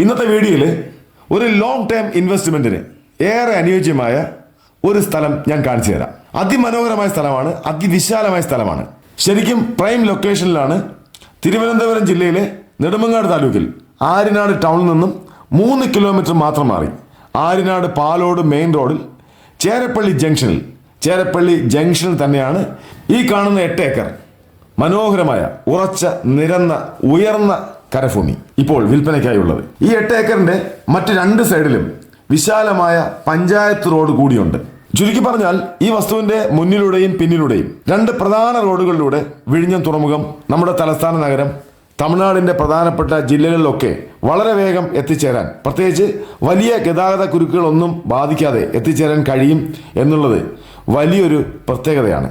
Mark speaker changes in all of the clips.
Speaker 1: ഇന്നത്തെ വീഡിയോയിൽ ഒരു ലോങ് ടേം ഇൻവെസ്റ്റ്മെന്റിന് ഏറെ അനുയോജ്യമായ ഒരു സ്ഥലം ഞാൻ കാണിച്ചു തരാം. അതിമനോഹരമായ സ്ഥലമാണ് അതിവിശാലമായ സ്ഥലമാണ്. ശരിക്കും പ്രൈം ലൊക്കേഷനിലാണ് തിരുവനന്തപുരം ജില്ലയിലെ നെടുമങ്ങാട് താലൂക്കിൽ ആര്യനാട് ടൗണിൽ നിന്നും മൂന്ന് കിലോമീറ്റർ മാത്രം മാറി. ആര്യനാട് പാലോട് മെയിൻ റോഡിൽ ചേരപ്പള്ളി ജംഗ്ഷനിൽ ചേരപ്പള്ളി ജംഗ്ഷനിൽ തന്നെയാണ് ഈ കാണുന്ന എട്ട് ഏക്കർ മനോഹരമായ ഉറച്ച നിരന്ന ഉയർന്ന കരഭൂമി. ഇപ്പോൾ വിൽപ്പനയ്ക്കായുള്ളത്. ഈ എട്ട് ഏക്കറിന്റെ മറ്റ് രണ്ട് സൈഡിലും വിശാലമായ പഞ്ചായത്ത് റോഡ് കൂടിയുണ്ട്. ചുരുക്കി പറഞ്ഞാൽ ഈ വസ്തുവിന്റെ മുന്നിലൂടെയും പിന്നിലൂടെയും രണ്ട് പ്രധാന റോഡുകളിലൂടെ വിഴിഞ്ഞം തുറമുഖം നമ്മുടെ തലസ്ഥാന നഗരം തമിഴ്നാടിന്റെ പ്രധാനപ്പെട്ട ജില്ലകളിലൊക്കെ വളരെ വേഗം എത്തിച്ചേരാൻ പ്രത്യേകിച്ച് വലിയ ഗതാഗത കുരുക്കുകളൊന്നും ബാധിക്കാതെ എത്തിച്ചേരാൻ കഴിയും എന്നുള്ളത് വലിയൊരു പ്രത്യേകതയാണ്.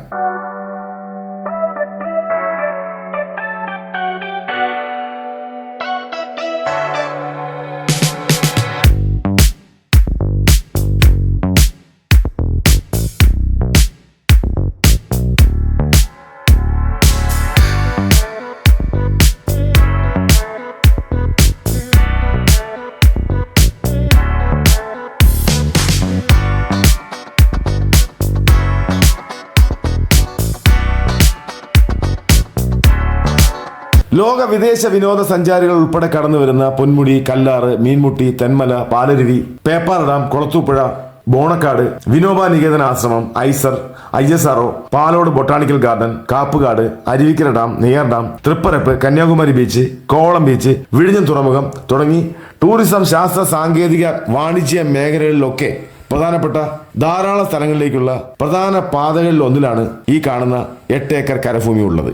Speaker 1: ലോക വിദേശ വിനോദസഞ്ചാരികൾ ഉൾപ്പെടെ കടന്നു വരുന്ന Ponmudi Kallar Meenmutty Thenmala Palaruvi Peppara dam Kulathupuzha Bonacaud Vinoba Niketan ashram IISER I S RO Palode botanical garden Kappukad Aruvikkara dam Neyyar dam Thripparappu Kanyakumari beach Kovalam beach വിഴിഞ്ഞം തുറമുഖം തുടങ്ങി ടൂറിസം ശാസ്ത്ര സാങ്കേതിക വാണിജ്യ മേഖലകളിലൊക്കെ പ്രധാനപ്പെട്ട ധാരാളം സ്ഥലങ്ങളിലേക്കുള്ള പ്രധാന പാതകളിൽ ഒന്നിലാണ് ഈ കാണുന്ന എട്ട് ഏക്കർ കരഭൂമി ഉള്ളത്.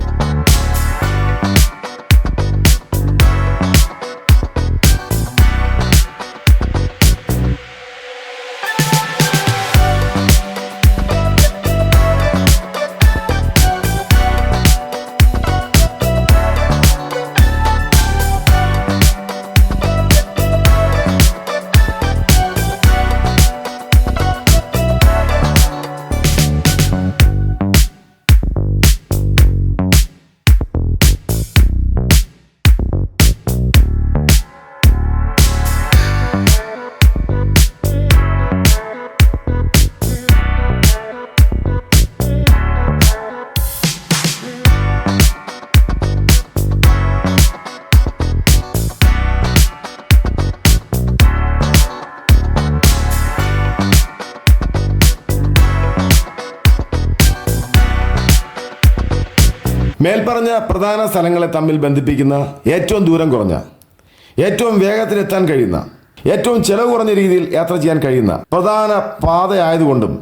Speaker 1: മേൽപ്പറഞ്ഞ പ്രധാന സ്ഥലങ്ങളെ തമ്മിൽ ബന്ധിപ്പിക്കുന്ന ഏറ്റവും ദൂരം കുറഞ്ഞ ഏറ്റവും വേഗത്തിലെത്താൻ കഴിയുന്ന ഏറ്റവും ചെലവ് കുറഞ്ഞ രീതിയിൽ യാത്ര ചെയ്യാൻ കഴിയുന്ന പ്രധാന പാതയായതുകൊണ്ടും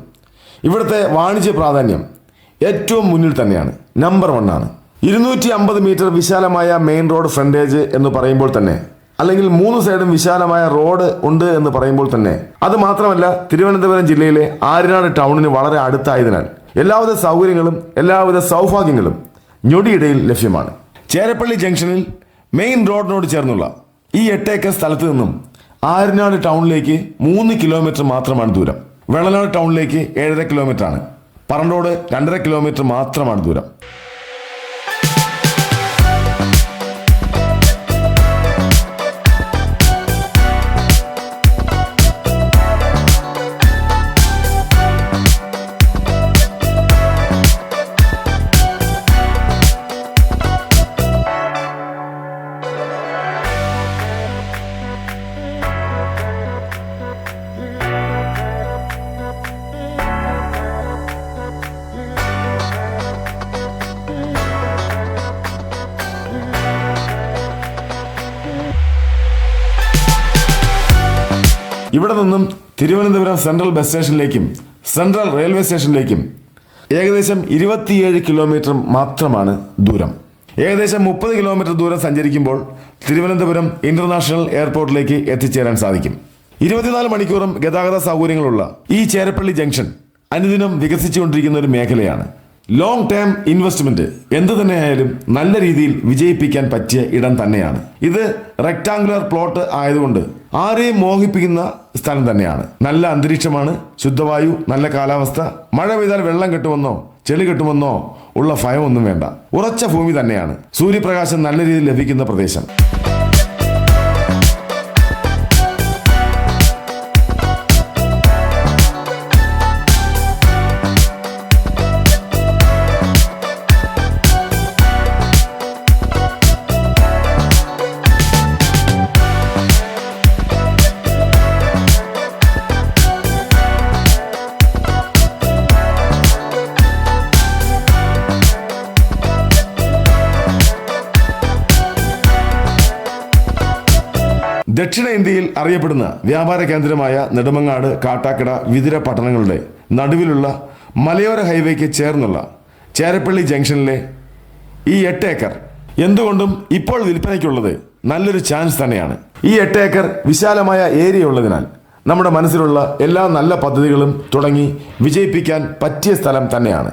Speaker 1: ഇവിടുത്തെ വാണിജ്യ പ്രാധാന്യം ഏറ്റവും മുന്നിൽ തന്നെയാണ് നമ്പർ വൺ ആണ്. ഇരുന്നൂറ്റി അമ്പത് മീറ്റർ വിശാലമായ മെയിൻ റോഡ് ഫ്രണ്ടേജ് എന്ന് പറയുമ്പോൾ തന്നെ അല്ലെങ്കിൽ മൂന്ന് സൈഡും വിശാലമായ റോഡ് ഉണ്ട് എന്ന് പറയുമ്പോൾ തന്നെ അത് മാത്രമല്ല തിരുവനന്തപുരം ജില്ലയിലെ ആര്യനാട് ടൗണിന് വളരെ അടുത്തായതിനാൽ എല്ലാവിധ സൗകര്യങ്ങളും എല്ലാവിധ സൗഭാഗ്യങ്ങളും ഞൊടിയിടയിൽ ലഭ്യമാണ്. ചേരപ്പള്ളി ജംഗ്ഷനിൽ മെയിൻ റോഡിനോട് ചേർന്നുള്ള ഈ എട്ടേക്കർ സ്ഥലത്ത് നിന്നും ആര്യനാട് ടൗണിലേക്ക് മൂന്ന് കിലോമീറ്റർ മാത്രമാണ് ദൂരം. വെള്ളനാട് ടൗണിലേക്ക് ഏഴര കിലോമീറ്റർ ആണ്. പറണ്ടോട് രണ്ടര കിലോമീറ്റർ മാത്രമാണ് ദൂരം. ഇവിടെ നിന്നും തിരുവനന്തപുരം സെൻട്രൽ ബസ് സ്റ്റേഷനിലേക്കും സെൻട്രൽ റെയിൽവേ സ്റ്റേഷനിലേക്കും ഏകദേശം ഇരുപത്തിയേഴ് കിലോമീറ്റർ മാത്രമാണ് ദൂരം. ഏകദേശം മുപ്പത് കിലോമീറ്റർ ദൂരം സഞ്ചരിക്കുമ്പോൾ തിരുവനന്തപുരം ഇന്റർനാഷണൽ എയർപോർട്ടിലേക്ക് എത്തിച്ചേരാൻ സാധിക്കും. ഇരുപത്തിനാല് മണിക്കൂറും ഗതാഗത സൗകര്യങ്ങളുള്ള ഈ ചേരപ്പള്ളി ജംഗ്ഷൻ അനുദിനം വികസിച്ചുകൊണ്ടിരിക്കുന്ന ഒരു മേഖലയാണ്. ലോങ് ടേം ഇൻവെസ്റ്റ്മെന്റ് എന്ത് തന്നെയായാലും നല്ല രീതിയിൽ വിജയിപ്പിക്കാൻ പറ്റിയ ഇടം തന്നെയാണ്. ഇത് റെക്ടാംഗുലർ പ്ലോട്ട് ആയതുകൊണ്ട് ആരെയും മോഹിപ്പിക്കുന്ന സ്ഥലം തന്നെയാണ്. നല്ല അന്തരീക്ഷമാണ് ശുദ്ധവായു നല്ല കാലാവസ്ഥ. മഴ പെയ്താൽ വെള്ളം കെട്ടുമെന്നോ ചെളി കെട്ടുമെന്നോ ഉള്ള ഭയമൊന്നും വേണ്ട. ഉറച്ച ഭൂമി തന്നെയാണ്. സൂര്യപ്രകാശം നല്ല രീതിയിൽ ലഭിക്കുന്ന പ്രദേശം. ദക്ഷിണേന്ത്യയിൽ അറിയപ്പെടുന്ന വ്യാപാര കേന്ദ്രമായ നെടുമങ്ങാട് കാട്ടാക്കട വിതിര പട്ടണങ്ങളുടെ നടുവിലുള്ള മലയോര ഹൈവേക്ക് ചേർന്നുള്ള ചേരപ്പള്ളി ജംഗ്ഷനിലെ ഈ എട്ട് ഏക്കർ എന്തുകൊണ്ടും ഇപ്പോൾ വിൽപ്പനയ്ക്കുള്ളത് നല്ലൊരു ചാൻസ് തന്നെയാണ്. ഈ എട്ട് ഏക്കർ വിശാലമായ ഏരിയ ഉള്ളതിനാൽ നമ്മുടെ മനസ്സിലുള്ള എല്ലാ നല്ല പദ്ധതികളും തുടങ്ങി വിജയിപ്പിക്കാൻ പറ്റിയ സ്ഥലം തന്നെയാണ്.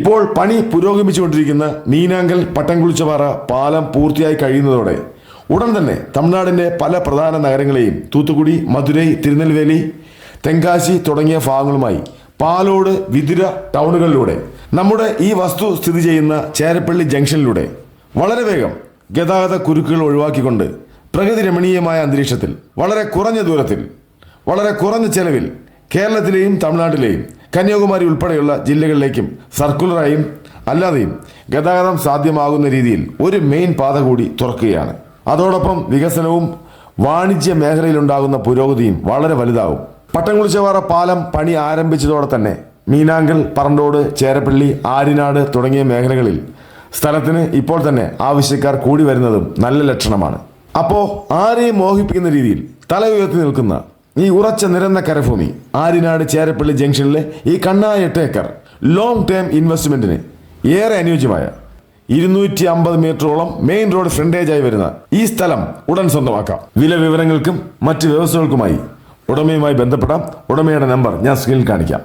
Speaker 1: ഇപ്പോൾ പണി പുരോഗമിച്ചുകൊണ്ടിരിക്കുന്ന മീനാങ്കൽ പട്ടംകുളിച്ചപാറ പാലം പൂർത്തിയായി കഴിയുന്നതോടെ ഉടൻ തന്നെ തമിഴ്നാടിന്റെ പല പ്രധാന നഗരങ്ങളെയും തൂത്തുക്കുടി മധുരൈ തിരുനെൽവേലി തെങ്കാശി തുടങ്ങിയ ഭാഗങ്ങളുമായി പാലോട് വിതുര ടൗണുകളിലൂടെ നമ്മുടെ ഈ വസ്തു സ്ഥിതി ചെയ്യുന്ന ചേരപ്പള്ളി ജംഗ്ഷനിലൂടെ വളരെ വേഗം ഗതാഗത കുരുക്കുകൾ ഒഴിവാക്കിക്കൊണ്ട് പ്രകൃതി രമണീയമായ അന്തരീക്ഷത്തിൽ വളരെ കുറഞ്ഞ ദൂരത്തിൽ വളരെ കുറഞ്ഞ ചെലവിൽ കേരളത്തിലെയും തമിഴ്നാട്ടിലെയും കന്യാകുമാരി ഉൾപ്പെടെയുള്ള ജില്ലകളിലേക്കും സർക്കുലറായും അല്ലാതെയും ഗതാഗതം സാധ്യമാകുന്ന രീതിയിൽ ഒരു മെയിൻ പാത കൂടി തുറക്കുകയാണ്. അതോടൊപ്പം വികസനവും വാണിജ്യ മേഖലയിലുണ്ടാകുന്ന പുരോഗതിയും വളരെ വലുതാകും പട്ടംകുളിച്ചവാറ പാലം പണി ആരംഭിച്ചതോടെ തന്നെ മീനാങ്കൽ പറണ്ടോട് ചേരപ്പള്ളി ആര്യനാട് തുടങ്ങിയ മേഖലകളിൽ സ്ഥലത്തിന് ഇപ്പോൾ തന്നെ ആവശ്യക്കാർ കൂടി വരുന്നതും നല്ല ലക്ഷണമാണ്. അപ്പോൾ ആരെയും മോഹിപ്പിക്കുന്ന രീതിയിൽ തല ഉയർത്തി നിൽക്കുന്ന ഈ ഉറച്ച നിരന്ന കരഭൂമി ആര്യനാട് ചേരപ്പള്ളി ജംഗ്ഷനിലെ ഈ കണ്ണായ എട്ട് ഏക്കർ ലോങ് ടേം ഇൻവെസ്റ്റ്മെന്റിന് ഏറെ അനുയോജ്യമായ ഇരുന്നൂറ്റി അമ്പത് മീറ്ററോളം മെയിൻ റോഡ് ഫ്രണ്ടേജായി വരുന്ന ഈ സ്ഥലം ഉടൻ സ്വന്തമാക്കാം. വില വിവരങ്ങൾക്കും മറ്റ് വ്യവസ്ഥകൾക്കുമായി ഉടമയുമായി ബന്ധപ്പെടാം. ഉടമയുടെ നമ്പർ ഞാൻ സ്ക്രീനിൽ കാണിക്കാം.